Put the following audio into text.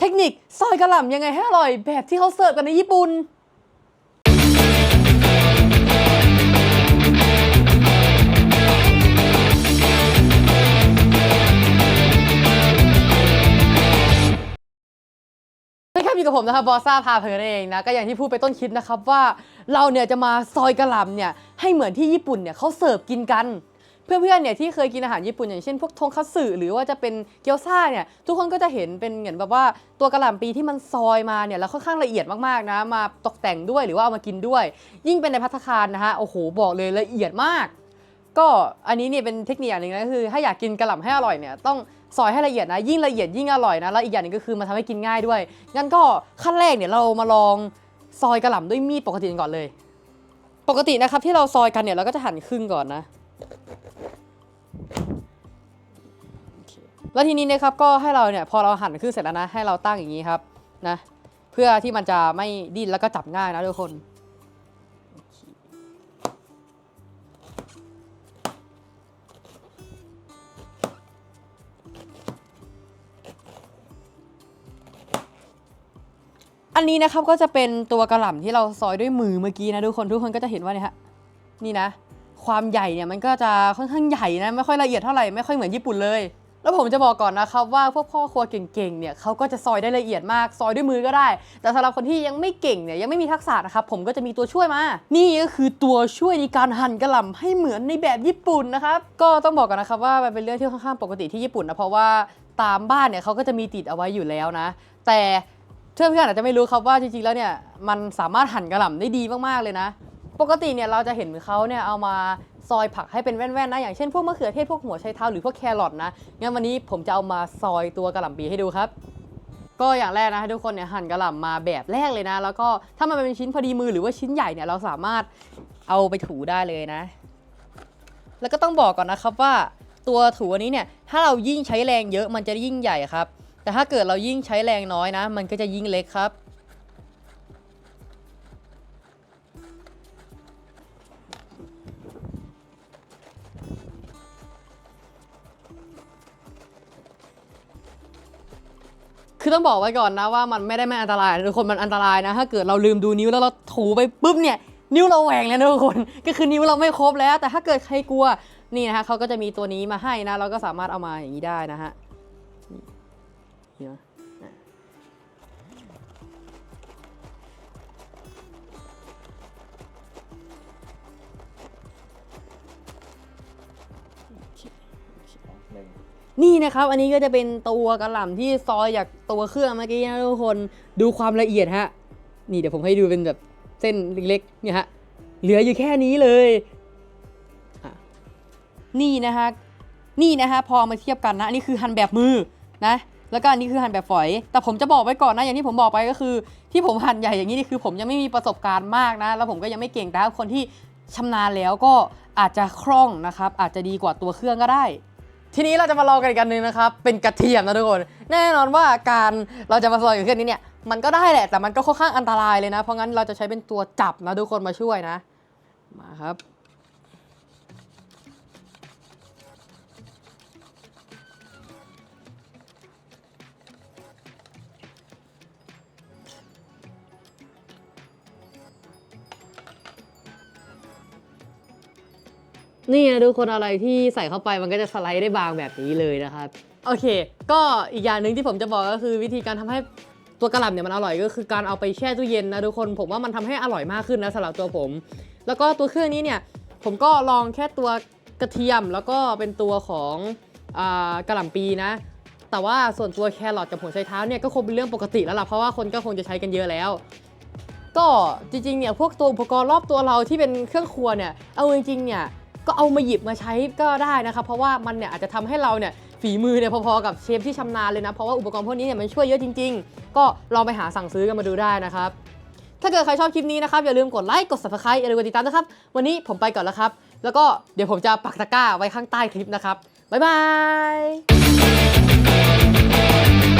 เทคนิคซอยกระหล่ำยังไงให้อร่อยแบบที่เขาเสิร์ฟกันในญี่ปุ่น นะครับอยู่กับผมนะครับบอสซาพาเพลินเองนะก็อย่างที่พูดไปต้นคลิปนะครับว่าเราเนี่ยจะมาซอยกระหล่ำเนี่ยให้เหมือนที่ญี่ปุ่นเนี่ยเขาเสิร์ฟกินกัน เพื่อนๆเนี่ยที่เคยกินอาหารญี่ปุ่นอย่างเช่นพวกทงคัตสึหรือว่าจะเป็นเกี๊ยวซ่าเนี่ยทุกคนก็จะเห็นเป็นเหมือนแบบว่าตัวกระหล่ำปีที่มันซอยมาเนี่ยแล้วค่อนข้างละเอียดมากๆนะมาตกแต่งด้วยหรือว่าเอามากินด้วย ยิ่งเป็นในพัตตาคารนะฮะโอ้โหบอกเลยละเอียดมาก ก็อันนี้เนี่ยเป็นเทคนิคอย่างหนึ่งนะคือ ถ้าอยากกินกระหล่ำให้อร่อยเนี่ยต้องซอยให้ละเอียดนะยิ่งละเอียดยิ่งอร่อยนะแล้วอีกอย่างหนึงก็คือมันทำให้กินง่ายด้วยงั้นก็ขั้นแรกเนี่ยเรามาลองซอยกระหล่ำด้วยมีดปกติก่อนเลย ปกตินะครับที่เราซอยกันเนี่ยเราก็จะหั่นครึ่งก่อนนะ แล้วทีนี้นะครับก็ให้เราเนี่ยพอเราหั่นครึ่งเสร็จแล้วนะให้เราตั้งอย่างนี้ครับนะเพื่อที่มันจะไม่ดิ้นแล้วก็จับง่ายนะทุกคนอันนี้นะครับก็จะเป็นตัวกระหล่ำที่เราซอยด้วยมือเมื่อกี้นะทุกคนทุกคนก็จะเห็นว่าเนี่ยฮะนี่นะ ความใหญ่เนี่ยมันก็จะค่อนข้างใหญ่นะไม่ค่อยละเอียดเท่าไหร่ไม่ค่อยเหมือนญี่ปุ่นเลย แล้วผมจะบอกก่อนนะครับว่าพวกพ่อครัวเก่งๆเนี่ยเขาก็จะซอยได้ละเอียดมากซอยด้วยมือก็ได้ แต่สำหรับคนที่ยังไม่เก่งเนี่ยยังไม่มีทักษะนะครับผมก็จะมีตัวช่วยมา นี่ก็คือตัวช่วยในการหั่นกระหล่ำให้เหมือนในแบบญี่ปุ่นนะครับก็ต้องบอกก่อนนะครับว่ามันเป็นเรื่องที่ค่อนข้างปกติที่ญี่ปุ่นนะเพราะว่าตามบ้านเนี่ยเขาก็จะมีติดเอาไว้อยู่แล้วนะ แต่เพื่อนๆอาจจะไม่รู้ครับว่าจริงๆแล้วเนี่ยมันสามารถหั่นกระหล่ำได้ดีมากๆเลยนะ ปกติเนี่ยเราจะเห็นเขาเนี่ยเอามา ซอยผักให้เป็นแว่นๆนะอย่างเช่นพวกมะเขือเทศพวกหัวไชเท้าหรือพวกแครอทนะงั้นวันนี้ผมจะเอามาซอยตัวกระหล่ำปีให้ดูครับ ก็อย่างแรกนะทุกคนเนี่ยหั่นกระหล่ำมาแบบแรกเลยนะ แล้วก็ถ้ามันเป็นชิ้นพอดีมือหรือว่าชิ้นใหญ่เนี่ยเราสามารถเอาไปถูได้เลยนะ แล้วก็ต้องบอกก่อนนะครับว่าตัวถูอันนี้เนี่ยถ้าเรายิ่งใช้แรงเยอะมันจะยิ่งใหญ่ครับ แต่ถ้าเกิดเรายิ่งใช้แรงน้อยนะ มันก็จะยิ่งเล็กครับ คือต้องบอกไว้ก่อนนะว่ามันไม่ได้ไม่อันตรายนะทุกคนมันอันตรายนะ ถ้าเกิดเราลืมดูนิ้วแล้วเราถูไปปุ๊บเนี่ยนิ้วเราแหว่งแล้วนะทุกคน ก็คือนิ้วเราไม่ครบแล้ว แต่ถ้าเกิดใครกลัวนี่นะฮะเขาก็จะมีตัวนี้มาให้นะ เราก็สามารถเอามาอย่างนี้ได้นะฮะนี่นะนี่ นี่นะครับ อันนี้ก็จะเป็นตัวกระหล่ำที่ซอยจากตัวเครื่องเมื่อกี้นะทุกคนดูความละเอียดฮะ นี่เดี๋ยวผมให้ดูเป็นแบบเส้นเล็กๆเนี่ยฮะเหลืออยู่แค่นี้เลยนี่นะฮะนี่นะฮะพอมาเทียบกันนะอันนี้คือหั่นแบบมือนะแล้วก็อันนี้คือหั่นแบบฝอย แต่ผมจะบอกไว้ก่อนนะ อย่างที่ผมบอกไปก็คือ ที่ผมหั่นใหญ่อย่างนี้นี่คือ ผมยังไม่มีประสบการณ์มากนะ แล้วผมก็ยังไม่เก่งแต่คนที่ชำนาญแล้วก็อาจจะคล่องนะครับ อาจจะดีกว่าตัวเครื่องก็ได้ ทีนี้เราจะมาลองกันอีกอันหนึงนะครับ เป็นกระเทียมนะทุกคน แน่นอนว่าการเราจะมาซอยอยู่เครื่องนี้เนี่ยมันก็ได้แหละแต่มันก็ค่อนข้างอันตรายเลยนะ เพราะงั้นเราจะใช้เป็นตัวจับนะทุกคนมาช่วยนะ มาครับ นี่นะทุกคนอะไรที่ใส่เข้าไปมันก็จะสไลด์ได้บางแบบนี้เลยนะครับ โอเค ก็อีกอย่างหนึ่งที่ผมจะบอกก็คือวิธีการทำให้ตัวกระหล่ำเนี่ยมันอร่อยก็คือการเอาไปแช่ตู้เย็นนะทุกคนผมว่ามันทำให้อร่อยมากขึ้นนะสำหรับตัวผม แล้วก็ตัวเครื่องนี้เนี่ยผมก็ลองแค่ตัวกระเทียมแล้วก็เป็นตัวของอกระหล่ำปีนะ แต่ว่าส่วนตัวแครอทกับหัวไชเท้าเนี่ยก็คงเป็นเรื่องปกติแล้วล่ะเพราะว่าคนก็คงจะใช้กันเยอะแล้วก็จริงๆเนี่ยพวกตัวอุปกรณ์รอบตัวเราที่เป็นเครื่องครัวเนี่ยเอาจริงๆเนี่ย ก็เอามาหยิบมาใช้ก็ได้นะครับเพราะว่ามันเนี่ยอาจจะทำให้เราเนี่ยฝีมือเนี่ยพอๆกับเชฟที่ชำนาญเลยนะ เพราะว่าอุปกรณ์พวกนี้เนี่ยมันช่วยเยอะจริง ๆ ก็ลองไปหาสั่งซื้อกันมาดูได้นะครับ ถ้าเกิดใครชอบคลิปนี้นะครับ อย่าลืมกดไลค์กด subscribe อย่าลืมกดติดตามนะครับ วันนี้ผมไปก่อนแล้วครับ แล้วก็เดี๋ยวผมจะปักตะกร้าไว้ข้างใต้คลิปนะครับบ๊ายบาย